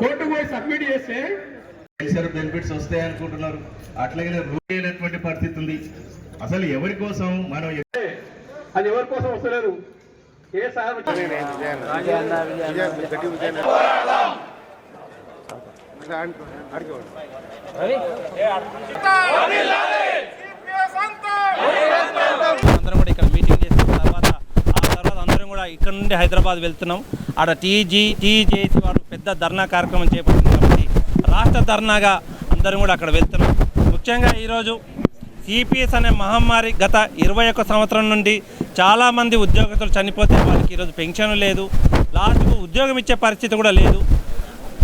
కోర్టుకు పోయి సబ్మిట్ చేస్తే పెన్షన్ బెనిఫిట్స్ వస్తాయి అనుకుంటున్నారు. అట్లాగే రూపాయలటువంటి పరిస్థితి ఉంది. అసలు ఎవరి కోసం మనం అది ఎవరి కోసం వస్తలేదు? ఏ సార్ అందరం కూడా ఇక్కడ మీటింగ్ చేసిన తర్వాత ఆ తర్వాత అందరం కూడా ఇక్కడ నుండి హైదరాబాద్ వెళ్తున్నాం. ఆడ టీజీ టీజేసి వారు పెద్ద ధర్నా కార్యక్రమం చేపట్టింది కాబట్టి రాష్ట్ర ధర్నాగా అందరం కూడా అక్కడ వెళ్తున్నాం. ముఖ్యంగా ఈరోజు సిపిఎస్ అనే మహమ్మారి గత ఇరవై ఒక్క సంవత్సరం నుండి చాలామంది ఉద్యోగస్తులు చనిపోతే వాళ్ళకి ఈరోజు పెన్షన్ లేదు. లాస్ట్కు ఉద్యోగం ఇచ్చే పరిస్థితి కూడా లేదు.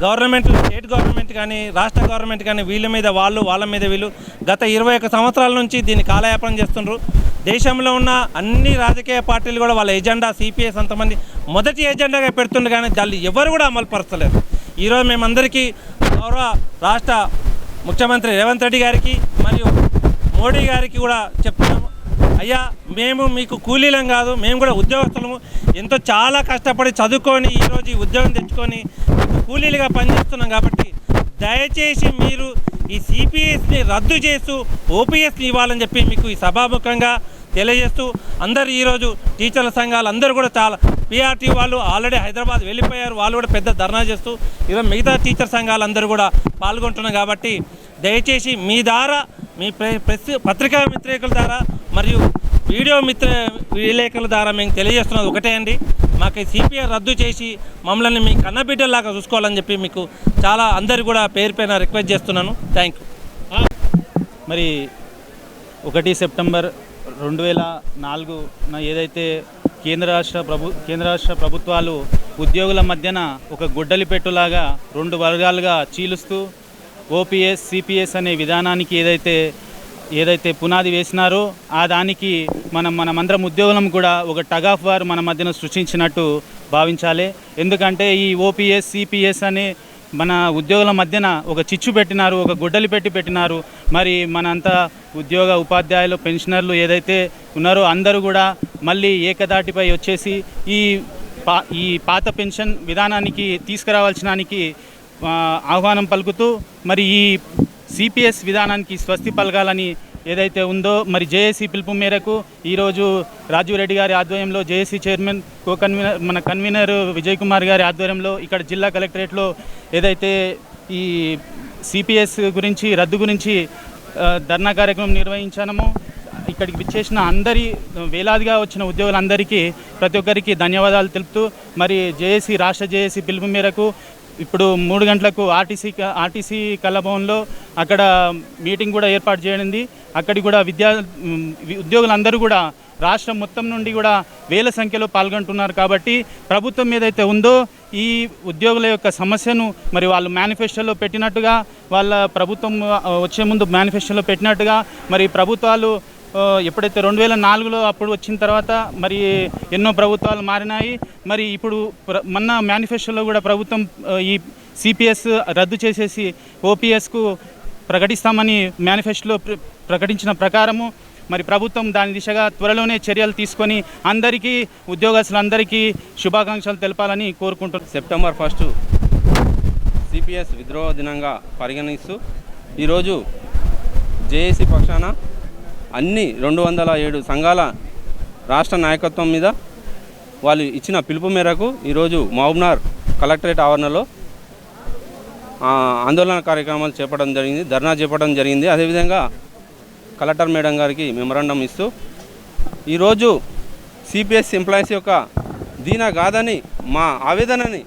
గవర్నమెంట్ స్టేట్ గవర్నమెంట్ కానీ రాష్ట్ర గవర్నమెంట్ కానీ వీళ్ళ మీద వాళ్ళు వాళ్ళ మీద వీళ్ళు గత ఇరవై సంవత్సరాల నుంచి దీన్ని కాలయాపనం చేస్తుండ్రు. దేశంలో ఉన్న అన్ని రాజకీయ పార్టీలు కూడా వాళ్ళ ఎజెండా సిపిఎస్ అంతమంది మొదటి ఎజెండాగా పెడుతుండే కానీ దాన్ని ఎవరు కూడా అమలు పరచలేరు. ఈరోజు మేమందరికీ గౌరవ రాష్ట్ర ముఖ్యమంత్రి రేవంత్ రెడ్డి గారికి మరియు మోడీ గారికి కూడా చెప్తున్నాము. అయ్యా మేము మీకు కూలీలం కాదు మేము కూడా ఉద్యోగస్తులము. ఎంతో చాలా కష్టపడి చదువుకొని ఈరోజు ఈ ఉద్యోగం తెచ్చుకొని కూలీలుగా పనిచేస్తున్నాం కాబట్టి దయచేసి మీరు ఈ సిపిఎస్ని రద్దు చేస్తూ ఓపీఎస్ని ఇవ్వాలని చెప్పి మీకు ఈ సభాముఖంగా తెలియజేస్తూ అందరు ఈరోజు టీచర్ల సంఘాలు అందరూ కూడా చాలా పిఆర్టీ వాళ్ళు ఆల్రెడీ హైదరాబాద్ వెళ్ళిపోయారు. వాళ్ళు కూడా పెద్ద ధర్నా చేస్తూ ఈరోజు మిగతా టీచర్ సంఘాలు అందరూ కూడా పాల్గొంటున్నారు కాబట్టి దయచేసి మీ ద్వారా మీ ప్రెస్ పత్రికా మిత్రికల ద్వారా మరియు వీడియో మిత్ర విలేకరుల ద్వారా మేము తెలియజేస్తున్నది ఒకటే అండి. మాకు సిపిఆర్ రద్దు చేసి మమ్మల్ని మీ కన్నబిడ్డలాగా చూసుకోవాలని చెప్పి మీకు చాలా అందరు కూడా పేరు పైన రిక్వెస్ట్ చేస్తున్నాను. థ్యాంక్ యూ మరి ఒకటి సెప్టెంబర్ రెండు వేల నాలుగున ఏదైతే కేంద్ర రాష్ట్ర ప్రభు కేంద్ర రాష్ట్ర ప్రభుత్వాలు ఉద్యోగుల మధ్యన ఒక గుడ్డలి పెట్టులాగా రెండు వర్గాలుగా చీలుస్తూ ఓపీఎస్ సిపిఎస్ అనే విధానానికి ఏదైతే ఏదైతే పునాది వేసినారో ఆ దానికి మనం మనమందరం ఉద్యోగులం కూడా ఒక టగ్ ఆఫ్ వార్ మన మధ్యన సృష్టించినట్టు భావించాలి. ఎందుకంటే ఈ ఓపీఎస్ సిపిఎస్ అనే మన ఉద్యోగుల మధ్యన ఒక చిచ్చు పెట్టినారు ఒక గుడ్డలి పెట్టి పెట్టినారు. మరి మనంతా ఉద్యోగ ఉపాధ్యాయులు పెన్షనర్లు ఏదైతే ఉన్నారో అందరూ కూడా మళ్ళీ ఏకదాటిపై వచ్చేసి ఈ పా ఈ పాత పెన్షన్ విధానానికి తీసుకురావాల్సినానికి ఆహ్వానం పలుకుతూ మరి ఈ సిపిఎస్ విధానానికి స్వస్తి పలకాలని ఏదైతే ఉందో మరి జేఏసీ పిలుపు మేరకు ఈరోజు రాజీవ్ రెడ్డి గారి ఆధ్వర్యంలో జేఏసీ చైర్మన్ కో కన్వీనర్ మన కన్వీనర్ విజయ్ కుమార్ గారి ఆధ్వర్యంలో ఇక్కడ జిల్లా కలెక్టరేట్లో ఏదైతే ఈ సిపిఎస్ గురించి రద్దు గురించి ధర్నా కార్యక్రమం నిర్వహించాము ఇక్కడికి విచ్చేసిన అందరి వేలాదిగా వచ్చిన ఉద్యోగులందరికీ ప్రతి ఒక్కరికి ధన్యవాదాలు తెలుపుతూ మరి జేఏసీ రాష్ట్ర జేఏసీ పిలుపు మేరకు ఇప్పుడు మూడు గంటలకు ఆర్టీసీ క- ఆర్టీసీ కళాభవన్లో అక్కడ మీటింగ్ కూడా ఏర్పాటు చేయడింది అక్కడికి కూడా విద్యా ఉద్యోగులందరూ కూడా రాష్ట్రం మొత్తం నుండి కూడా వేల సంఖ్యలో పాల్గొంటున్నారు కాబట్టి ప్రభుత్వం ఏదైతే ఉందో ఈ ఉద్యోగుల యొక్క సమస్యను మరి వాళ్ళు మేనిఫెస్టోలో పెట్టినట్టుగా వాళ్ళ ప్రభుత్వం వచ్చే ముందు మేనిఫెస్టోలో పెట్టినట్టుగా మరి ప్రభుత్వాలు ఎప్పుడైతే రెండు వేల నాలుగులో అప్పుడు వచ్చిన తర్వాత మరి ఎన్నో ప్రభుత్వాలు మారినాయి. మరి ఇప్పుడు ప్ర- మొన్న మేనిఫెస్టోలో కూడా ప్రభుత్వం ఈ సిపిఎస్ రద్దు చేసేసి ఓపీఎస్కు ప్రకటిస్తామని మేనిఫెస్టోలో ప్ర- ప్రకటించిన ప్రకారము మరి ప్రభుత్వం దాని దిశగా త్వరలోనే చర్యలు తీసుకొని అందరికీ ఉద్యోగస్తులందరికీ శుభాకాంక్షలు తెలపాలని కోరుకుంటున్నాను సెప్టెంబర్ ఫస్ట్ సిపిఎస్ విద్రోహ దినంగా పరిగణిస్తూ ఈరోజు జేఏసీ పక్షాన అన్ని రెండు వందల ఏడు సంఘాల రాష్ట్ర నాయకత్వం మీద వాళ్ళు ఇచ్చిన పిలుపు మేరకు ఈరోజు మహబూబ్నార్ కలెక్టరేట్ ఆవరణలో ఆందోళన కార్యక్రమాలు చేపడం జరిగింది ధర్నా చేపడం జరిగింది. అదేవిధంగా కలెక్టర్ మేడం గారికి మెమరాండం ఇస్తూ ఈరోజు సిపిఎస్ ఎంప్లాయీస్ యొక్క దీన కాదని మా ఆవేదనని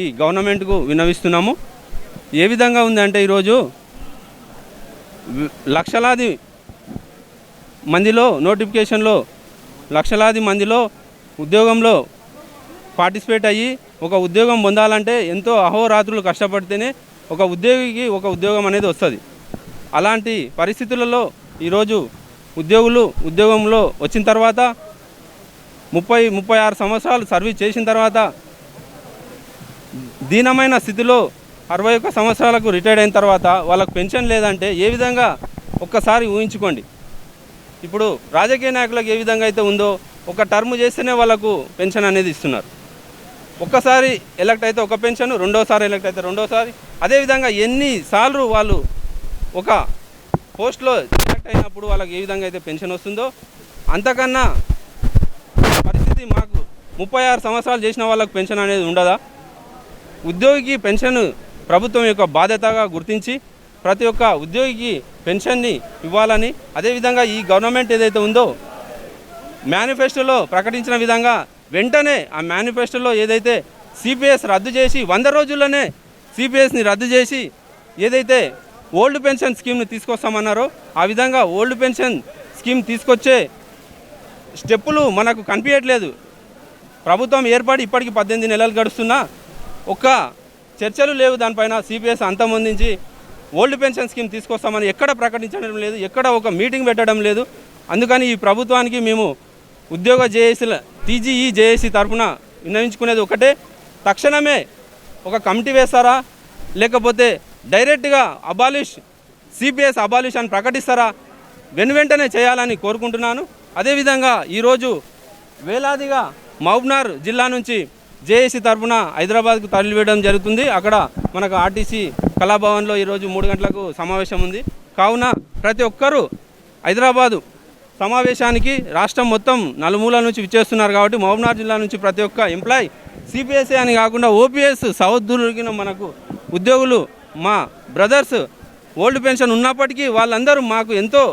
ఈ గవర్నమెంట్కు విన్నవిస్తున్నాము. ఏ విధంగా ఉందంటే ఈరోజు లక్షలాది మందిలో నోటిఫికేషన్లో లక్షలాది మందిలో ఉద్యోగంలో పార్టిసిపేట్ అయ్యి ఒక ఉద్యోగం పొందాలంటే ఎంతో అహోరాత్రులు కష్టపడితేనే ఒక ఉద్యోగికి ఒక ఉద్యోగం అనేది వస్తుంది. అలాంటి పరిస్థితులలో ఈరోజు ఉద్యోగులు ఉద్యోగంలో వచ్చిన తర్వాత ముప్పై ముప్పై ఆరు సంవత్సరాలు సర్వీస్ చేసిన తర్వాత దీనమైన స్థితిలో అరవై ఒక్క సంవత్సరాలకు రిటైర్డ్ అయిన తర్వాత వాళ్ళకు పెన్షన్ లేదంటే ఏ విధంగా ఒక్కసారి ఊహించుకోండి. ఇప్పుడు రాజకీయ నాయకులకు ఏ విధంగా అయితే ఉందో ఒక టర్మ్ చేస్తేనే వాళ్ళకు పెన్షన్ అనేది ఇస్తున్నారు. ఒక్కసారి ఎలక్ట్ అయితే ఒక పెన్షన్ రెండోసారి ఎలక్ట్ అయితే రెండోసారి. అదేవిధంగా ఎన్నిసార్లు వాళ్ళు ఒక పోస్ట్లో ఎలక్ట్ అయినప్పుడు వాళ్ళకి ఏ విధంగా అయితే పెన్షన్ వస్తుందో అంతకన్నా పరిస్థితి మాకు ముప్పై ఆరు సంవత్సరాలు చేసిన వాళ్ళకు పెన్షన్ అనేది ఉండదా? ఉద్యోగికి పెన్షన్ ప్రభుత్వం యొక్క బాధ్యతగా గుర్తించి ప్రతి ఒక్క ఉద్యోగికి పెన్షన్ని ఇవ్వాలని అదేవిధంగా ఈ గవర్నమెంట్ ఏదైతే ఉందో మేనిఫెస్టోలో ప్రకటించిన విధంగా వెంటనే ఆ మేనిఫెస్టోలో ఏదైతే సిపిఎస్ రద్దు చేసి వంద రోజుల్లోనే సిపిఎస్ని రద్దు చేసి ఏదైతే ఓల్డ్ పెన్షన్ స్కీమ్ని తీసుకొస్తామన్నారో ఆ విధంగా ఓల్డ్ పెన్షన్ స్కీమ్ తీసుకొచ్చే స్టెప్పులు మనకు కనిపించట్లేదు. ప్రభుత్వం ఏర్పడి ఇప్పటికి పద్దెనిమిది నెలలు గడుస్తున్నా ఒక్క చర్చలు లేవు దానిపైన సిపిఎస్ అంతమొందించి ఓల్డ్ పెన్షన్ స్కీమ్ తీసుకొస్తామని ఎక్కడ ప్రకటించడం లేదు ఎక్కడ ఒక మీటింగ్ పెట్టడం లేదు. అందుకని ఈ ప్రభుత్వానికి మేము ఉద్యోగ జేఏసీల టీజీఈ జేఏసీ తరఫున విన్నవించుకునేది ఒకటే. తక్షణమే ఒక కమిటీ వేస్తారా? లేకపోతే డైరెక్ట్గా అబాలిష్ సిపిఎస్ అబాలిష్ అని ప్రకటిస్తారా? వెను వెంటనే చేయాలని కోరుకుంటున్నాను. అదేవిధంగా ఈరోజు వేలాదిగా మహబ్నార్ జిల్లా నుంచి జేఏసీ తరఫున హైదరాబాద్కు తరలివేయడం జరుగుతుంది. అక్కడ మనకు ఆర్టీసీ కళాభవన్లో ఈరోజు మూడు గంటలకు సమావేశం ఉంది. కావున ప్రతి ఒక్కరూ హైదరాబాదు సమావేశానికి రాష్ట్రం మొత్తం నలుమూల నుంచి విచ్చేస్తున్నారు కాబట్టి మహబూబ్నగర్ జిల్లా నుంచి ప్రతి ఒక్క ఎంప్లాయ్ సిపిఎస్ఏ అని కాకుండా ఓపీఎస్ సౌదరిగిన మనకు ఉద్యోగులు మా బ్రదర్స్ ఓల్డ్ పెన్షన్ ఉన్నప్పటికీ వాళ్ళందరూ మాకు ఎంతో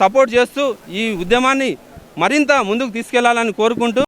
సపోర్ట్ చేస్తూ ఈ ఉద్యమాన్ని మరింత ముందుకు తీసుకెళ్ళాలని కోరుకుంటూ